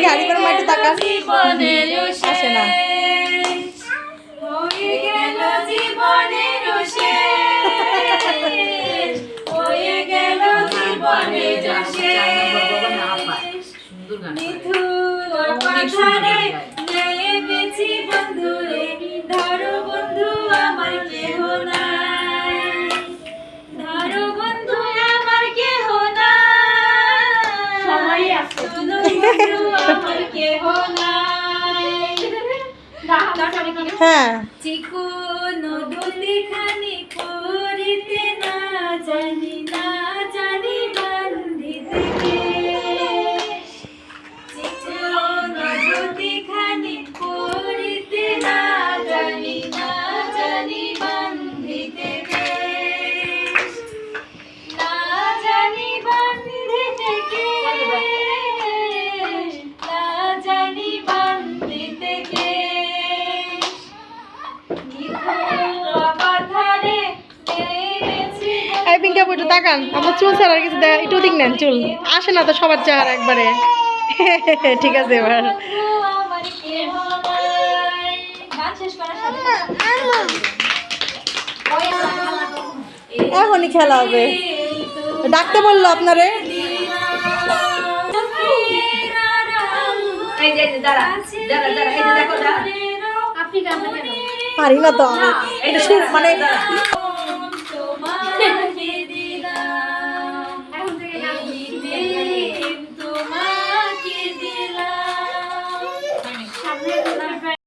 দেখি আরিফের মা একটু তাকান আসে না। শেষ হয়ে হ্যাঁ। চিকু দুলি খানি পিঙ্কা তাকান আপনার চুল ছাড়ার কিছু দেখা একটু দিক নেন চুল। আসে না তো সবার চেহারা একবারে। ঠিক আছে এবার। এখনই খেলা হবে। ডাকতে বলল আপনারে। পারি না তো আমি। মানে